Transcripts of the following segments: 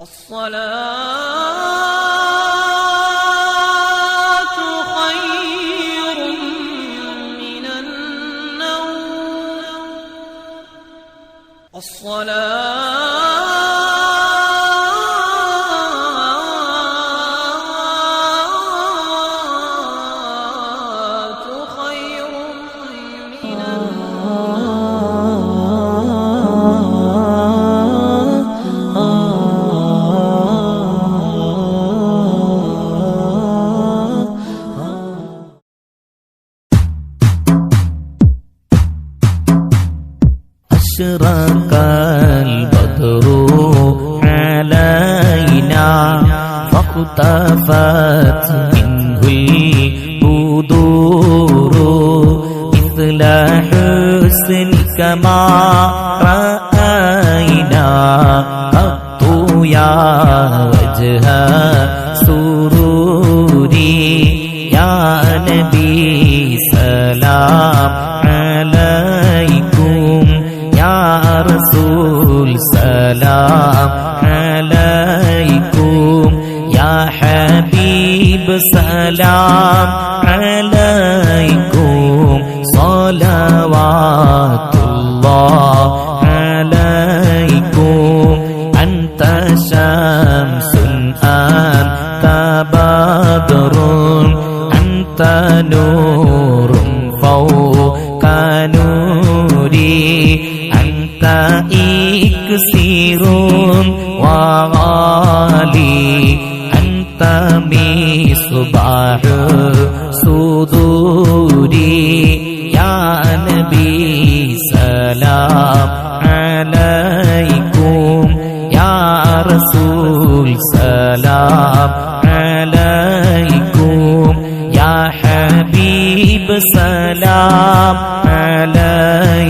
الصلاة أشرق البدر علينا فاختفت منه البدور مثل حسنك ما رأينا قط يا وجه سروري رسول سلام عليكم يا حبيب سلام عليكم صلوات الله عليكم أنت شمس أنت بدر إكسير وغالي أنت مصباح صدوري يا نبي سلام عليكم يا رسول سلام عليكم يا حبيب سلام عليكم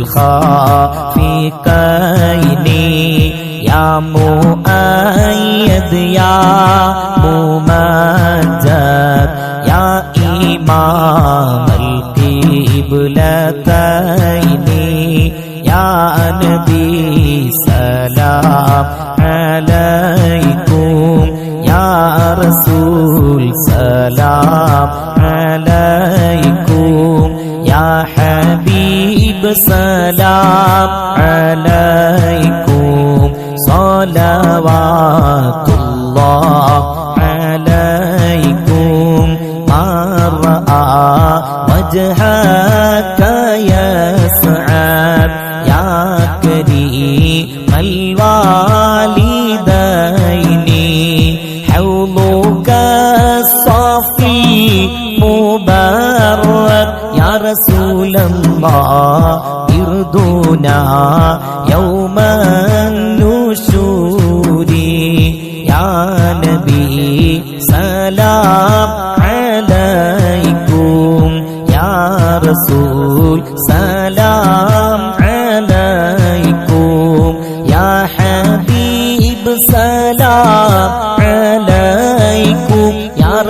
عروس الخافقين يا مؤيد يا ممجد يا إمام القبلتين. يا نبي سلام عليكم. يا رسول سلام عليكم. يا حبيب سلام عليكم صلوات الله عليكم. ما رأى وجهك يسعد. يا كريم الوالدين حوضك الصافي مبرد റസൂലമ്മാ ഇർദൂന യൗമ നുശൂരി യാ നബി സലാം അലൈക്കും. യാ റസൂൽ സലാം അലൈക്കും. യാ ഹബീബ് സലാം അലൈക്കും.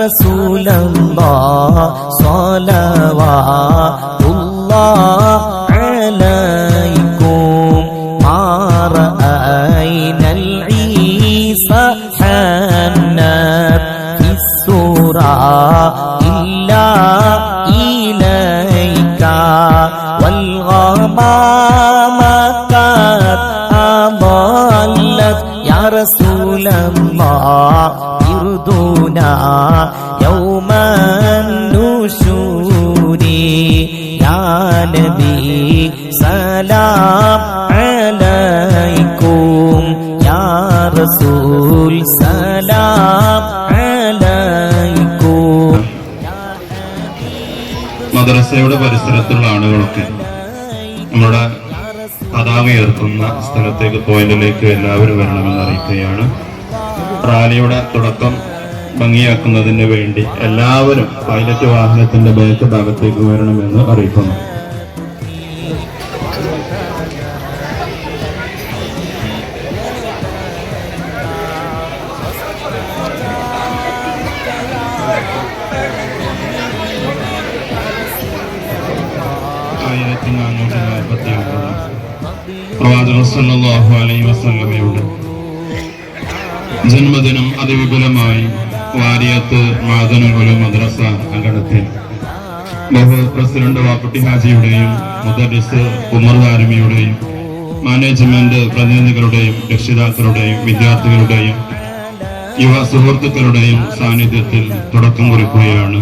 سلام عليكم يا رسول الله صلوات الله عليكم ما رأينا العيسى حنات في السورة إلا إليك والغمامة قد أضلت يا رسول الله يرضنا يوم النشور يا نبي سلام عليكم يا رسول سلام عليكم മദ്രസയുടെ പരിസരത്തുള്ള ആളുകളൊക്കെ നമ്മുടെ പതാക ഉയർത്തുന്ന സ്ഥലത്തേക്ക് പോയിന്റിലേക്ക് എല്ലാവരും വരണമെന്ന് അറിയിക്കുകയാണ് റാലിയുടെ തുടക്കം ഭംഗിയാക്കുന്നതിന് വേണ്ടി എല്ലാവരും പൈലറ്റ് വാഹനത്തിന്റെ ബാക്ക് ഭാഗത്തേക്ക് വരണമെന്ന് അറിയിക്കുന്നു. പ്രവാചകൻ ജന്മദിനം അതിവിപുലമായി വാരിയത്ത് മാതനുൽ ഉലൂം മദ്രസ അങ്കണത്തിൽ ബഹു പ്രസിഡന്റ് വാപ്പട്ടി ഹാജിയുടെയും മുദരിസ് ഉമർ ദാരിമിയുടെയും മാനേജ്മെന്റ് പ്രതിനിധികളുടെയും രക്ഷിതാക്കളുടെയും വിദ്യാർത്ഥികളുടെയും യുവ സുഹൃത്തുക്കളുടെയും സാന്നിധ്യത്തിൽ തുടക്കം കുറിക്കുകയാണ്.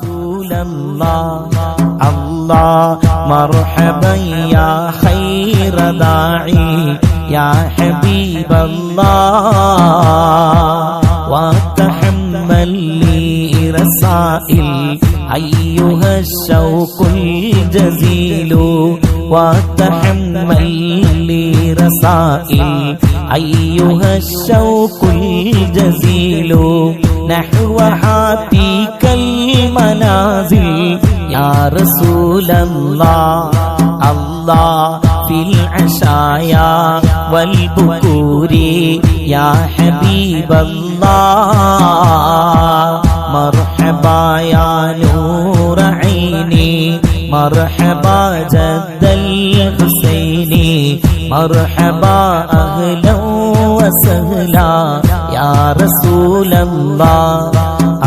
رسول الله. الله مرحبا يا خير داعي يا حبيب الله. وتحمل لي رسائل أيها الشوق الجزيل. وتحمل لي رسائل أيها الشوق الجزيل نحو حاتيك المنازل يا رسول الله الله في العشايا والبكور يا حبيب الله مرحبا يا نور عيني مرحبا جد الحسين مرحبا أهلا وسهلا يا رسول الله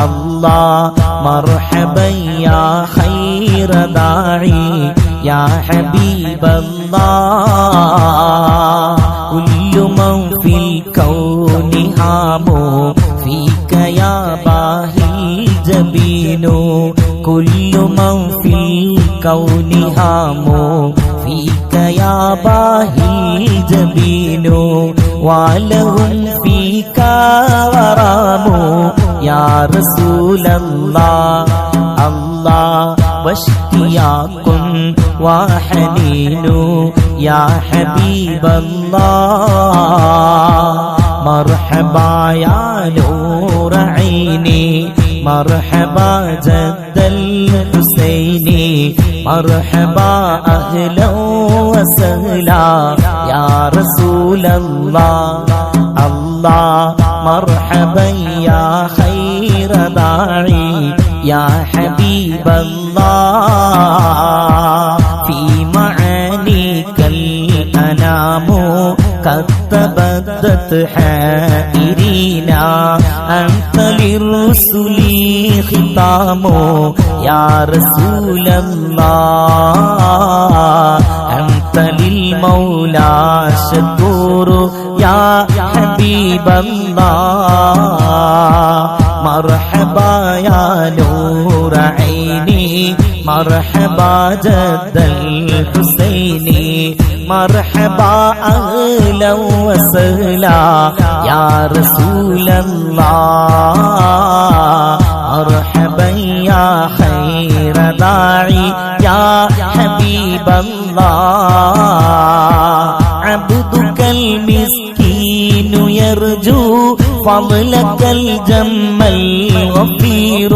الله مرحبا يا خير داعي يا حبيب الله كل من في الكون هامو فيك يا باهي الجبين كل من في الكون هامو فيك يا باهي الجبين ولهم فيك غرام يا رسول الله الله واشتياق وحنين يا حبيب الله مرحبا يا نور عيني مرحبا جد الحسين مرحبا أهلا وسهلا. يا رسول الله الله مرحبا يا خير داعي يا حبيب الله. في معانيك الأنام قد تبدت حائرينا أنت للرسل ختام يا رسول الله أنت للمولى شكور. يا حبيب الله مرحبا يا نور عيني. مرحبا جد الحسين مرحبا أهلا وسهلا يا رسول الله مرحبا يا خير داعي يا حبيب الله عبدك المسكين يرجو فضلك الجم الغفير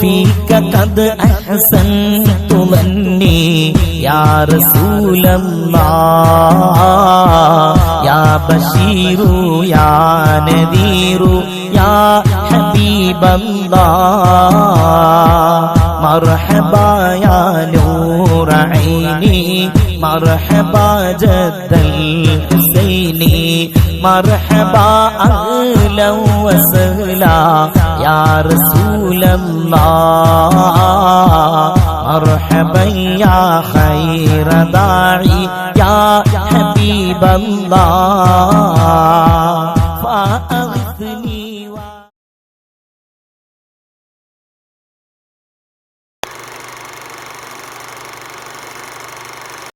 فيك قد أحسنت ظني يا رسول الله يا بشير يا نذير يا حبيب الله. مرحبا يا نور عيني مرحبا جد الحسين. مرحبا أهلا وسهلا يا رسول الله. مرحبا يا خير داعي يا حبيب الله.